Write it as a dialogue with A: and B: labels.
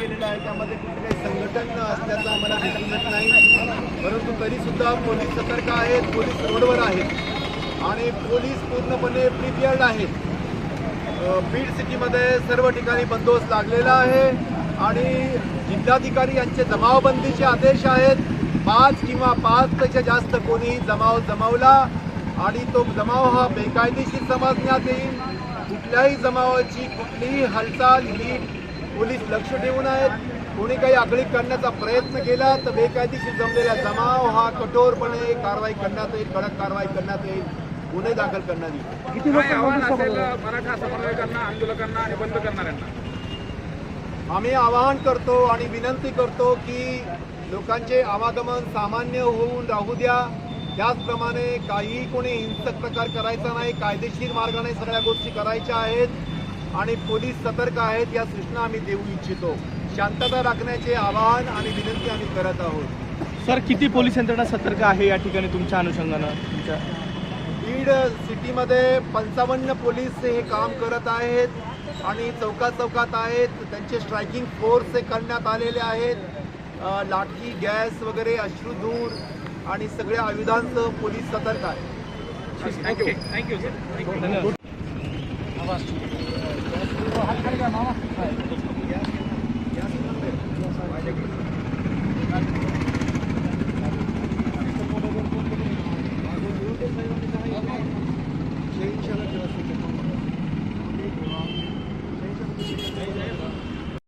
A: केलेलं आहे. त्यामध्ये कुठे काही संघटन असल्याचं आम्हाला दिसून येत नाही. परंतु तरीसुद्धा पोलीस सतर्क आहेत पोलीस रोडवर आहेत. आणि पोलीस पूर्णपणे प्रिपेअर्ड आहेत. बीड सिटीमध्ये सर्व ठिकाणी बंदोबस्त लागलेला आहे. आणि जिल्हाधिकारी यांचे जमावबंदीचे आदेश आहेत. पाच किंवा पाचपेक्षा जास्त कोणी जमाव जमावला आणि तो जमाव हा बेकायदेशीर समजण्यात येईल. कुठल्याही जमावाची कुठलीही हालचाल ही लक्ष ठेवून आहेत. कोणी काही आगळीक करण्याचा प्रयत्न केला तर बेकायदेशीर जमलेला जमाव हा कठोरपणे कारवाई करण्यात येईल कडक कारवाई करण्यात येईल. गुन्हे दाखल करण्यात येईल.
B: किती
C: आव्हान असेल मराठा समन्वयकांना आंदोलकांना आणि बंद करणाऱ्यांना.
A: आम्ही आवाहन करतो आणि विनंती करतो की लोकांचे आवागमन सामान्य होऊन राहू द्या. त्याचप्रमाणे काही कोणी हिंसक प्रकार करायचा नाही कायदेशीर मार्गाने सगळ्या गोष्टी करायच्या आहेत. आणि पोलीस सतर्क आहेत या सूचना आम्ही देऊ इच्छितो. शांतता राखण्याचे आवाहन आणि विनंती आम्ही करत आहोत.
B: सर किती पोलीस यंत्रणा सतर्क आहे या ठिकाणी तुमच्या अनुषंगानं? तुमच्या
A: बीड सिटीमध्ये पंचावन्न पोलीस हे काम करत आहेत आणि चौकात चौकात आहेत. त्यांचे स्ट्रायकिंग फोर्स हे करण्यात आलेले आहेत. लाठी गॅस वगैरे अश्रुधूर आणि सगळ्या आयुधांसह पोलीस सतर्क आहेत.
C: Thank you thank you sir.